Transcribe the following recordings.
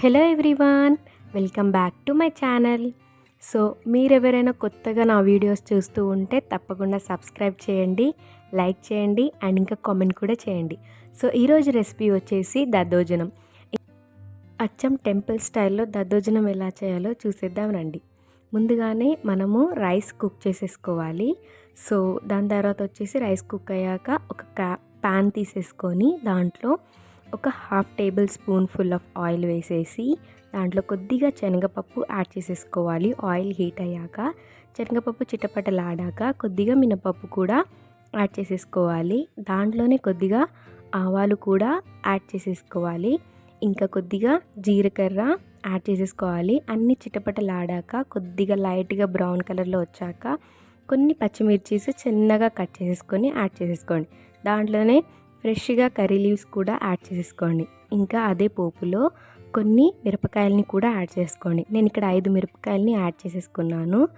Hello everyone welcome back to my channel. So మీరెవరైనా కొత్తగా నా videos చూస్తూ ఉంటే తప్పకుండా సబ్స్క్రైబ్ చేయండి లైక్ చేయండి అండ్ ఇంకా కామెంట్ కూడా చేయండి. సో ఈరోజు రెసిపీ వచ్చేసి దద్దోజనం. అచ్చం టెంపుల్ స్టైల్లో దద్దోజనం ఎలా చేయాలో చూసేద్దాం రండి. ముందుగానే మనము రైస్ కుక్ చేసేసుకోవాలి. సో దాని తర్వాత వచ్చేసి రైస్ కుక్ అయ్యాక ఒక క్యా ప్యాన్ తీసేసుకొని దాంట్లో ఒక half tablespoon full of oil వేసేసి దాంట్లో కొద్దిగా శనగపప్పు యాడ్ చేసేసుకోవాలి. ఆయిల్ హీట్ అయ్యాక శనగపప్పు చిటపటలాడాక కొద్దిగా మినపప్పు కూడా యాడ్ చేసేసుకోవాలి. దాంట్లోనే కొద్దిగా ఆవాలు కూడా యాడ్ చేసేసుకోవాలి. ఇంకా కొద్దిగా జీలకర్ర యాడ్ చేసేసుకోవాలి. అన్ని చిటపటలాడాక కొద్దిగా లైట్గా బ్రౌన్ కలర్లో వచ్చాక కొన్ని పచ్చిమిర్చీస్ చిన్నగా కట్ చేసేసుకొని యాడ్ చేసేసుకోండి. దాంట్లోనే ఫ్రెష్గా కర్రీ లీవ్స్ కూడా యాడ్ చేసేసుకోండి. ఇంకా అదే పోపులో కొన్ని మిరపకాయలని కూడా యాడ్ చేసుకోండి. నేను ఇక్కడ ఐదు మిరపకాయలని యాడ్ చేసేసుకున్నాను.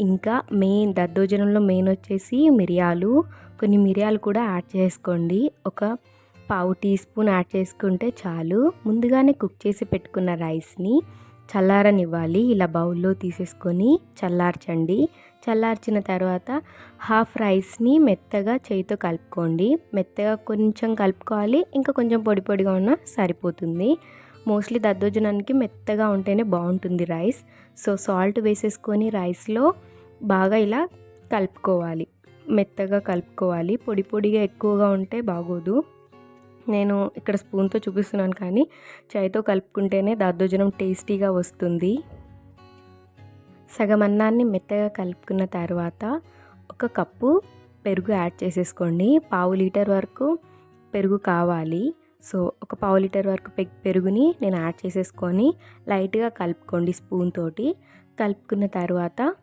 ఇంకా మెయిన్ దద్దోజనంలో మెయిన్ వచ్చేసి మిరియాలు. కొన్ని మిరియాలు కూడా యాడ్ చేసుకోండి. ఒక పావు టీ స్పూన్ యాడ్ చేసుకుంటే చాలు. ముందుగానే కుక్ చేసి పెట్టుకున్న రైస్ని చల్లారనివ్వాలి. ఇలా బౌల్లో తీసేసుకొని చల్లార్చండి. చల్లార్చిన తర్వాత హాఫ్ రైస్ని మెత్తగా చేయితో కలుపుకోండి. మెత్తగా కొంచెం కలుపుకోవాలి. ఇంకా కొంచెం పొడి పొడిగా ఉన్నా సరిపోతుంది. మోస్ట్లీ దద్దోజనానికి మెత్తగా ఉంటేనే బాగుంటుంది రైస్. సో సాల్ట్ వేసేసుకొని రైస్లో బాగా ఇలా కలుపుకోవాలి. మెత్తగా కలుపుకోవాలి. పొడి పొడిగా ఎక్కువగా ఉంటే బాగోదు. నేను ఇక్కడ స్పూన్తో చూపిస్తున్నాను కానీ చాయ్తో కలుపుకుంటేనే దద్దోజనం టేస్టీగా వస్తుంది. సగం అన్నాన్ని మెత్తగా కలుపుకున్న తర్వాత ఒక కప్పు పెరుగు యాడ్ చేసేసుకోండి. పావు లీటర్ వరకు పెరుగు కావాలి. సో ఒక పావు లీటర్ వరకు పెరుగుని నేను యాడ్ చేసేసుకొని లైట్గా కలుపుకోండి స్పూన్ తోటి. కలుపుకున్న తర్వాత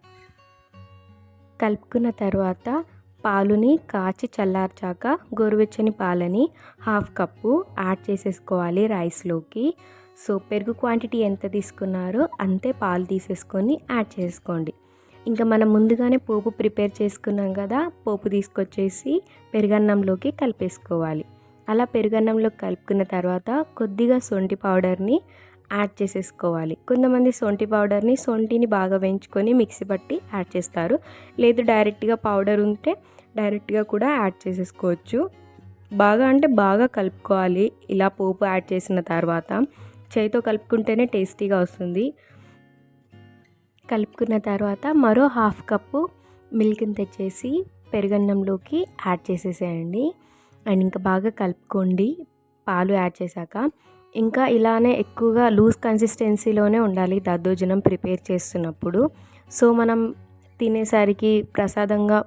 కలుపుకున్న తర్వాత పాలుని కాచి చల్లార్చాక గోరువెచ్చని పాలని హాఫ్ కప్పు యాడ్ చేసేసుకోవాలి రైస్లోకి. సో పెరుగు క్వాంటిటీ ఎంత తీసుకున్నారో అంతే పాలు తీసేసుకొని యాడ్ చేసుకోండి. ఇంకా మనం ముందుగానే పోపు ప్రిపేర్ చేసుకున్నాం కదా పోపు తీసుకొచ్చేసి పెరుగన్నంలోకి కలిపేసుకోవాలి. అలా పెరుగన్నంలో కలుపుకున్న తర్వాత కొద్దిగా సొంటి పౌడర్ని యాడ్ చేసేసుకోవాలి. కొంతమంది సొంటి పౌడర్ని సొంటిని బాగా వేయించుకొని మిక్సీ పట్టి యాడ్ చేస్తారు. లేదు డైరెక్ట్గా పౌడర్ ఉంటే డైరెక్ట్గా కూడా యాడ్ చేసేసుకోవచ్చు. బాగా అంటే బాగా కలుపుకోవాలి. ఇలా పోపు యాడ్ చేసిన తర్వాత చేతితో కలుపుకుంటేనే టేస్టీగా వస్తుంది. కలుపుకున్న తర్వాత మరో హాఫ్ కప్పు మిల్క్ని తెచ్చేసి పెరుగన్నంలోకి యాడ్ చేసేసేయండి. అండ్ ఇంకా బాగా కలుపుకోండి. పాలు యాడ్ చేశాక ఇంకా ఇలానే ఎక్కువగా లూజ్ కన్సిస్టెన్సీలోనే ఉండాలి దద్దోజనం ప్రిపేర్ చేస్తున్నప్పుడు. సో మనం తినేసరికి ప్రసాదంగా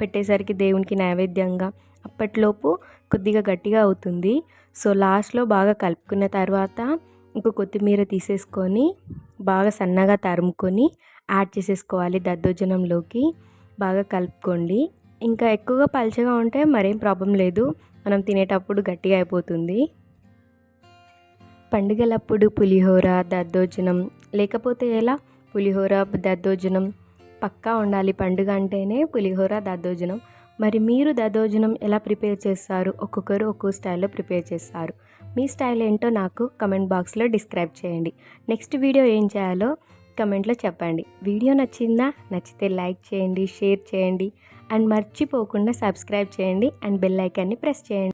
పెట్టేసరికి దేవునికి నైవేద్యంగా అప్పట్లోపు కొద్దిగా గట్టిగా అవుతుంది. సో లాస్ట్లో బాగా కలుపుకున్న తర్వాత ఇంకో కొత్తిమీర తీసేసుకొని బాగా సన్నగా తరుముకొని యాడ్ చేసేసుకోవాలి దద్దోజనంలోకి. బాగా కలుపుకోండి. ఇంకా ఎక్కువగా పల్చగా ఉంటే మరేం ప్రాబ్లం లేదు. మనం తినేటప్పుడు గట్టిగా అయిపోతుంది. పండుగలప్పుడు పులిహోర దద్దోజనం లేకపోతే ఎలా? పులిహోర దద్దోజనం పక్కా ఉండాలి పండుగ అంటేనే పులిహోర దద్దోజనం. మరి మీరు దద్దోజనం ఎలా ప్రిపేర్ చేస్తారు? ఒక్కొక్కరు ఒక్కో స్టైల్లో ప్రిపేర్ చేస్తారు. మీ స్టైల్ ఏంటో నాకు కమెంట్ బాక్స్లో డిస్క్రైబ్ చేయండి. నెక్స్ట్ వీడియో ఏం చేయాలో కమెంట్లో చెప్పండి. వీడియో నచ్చిందా? నచ్చితే లైక్ చేయండి షేర్ చేయండి. అండ్ మర్చిపోకుండా సబ్స్క్రైబ్ చేయండి. అండ్ బెల్ ఐకాన్ని ప్రెస్ చేయండి.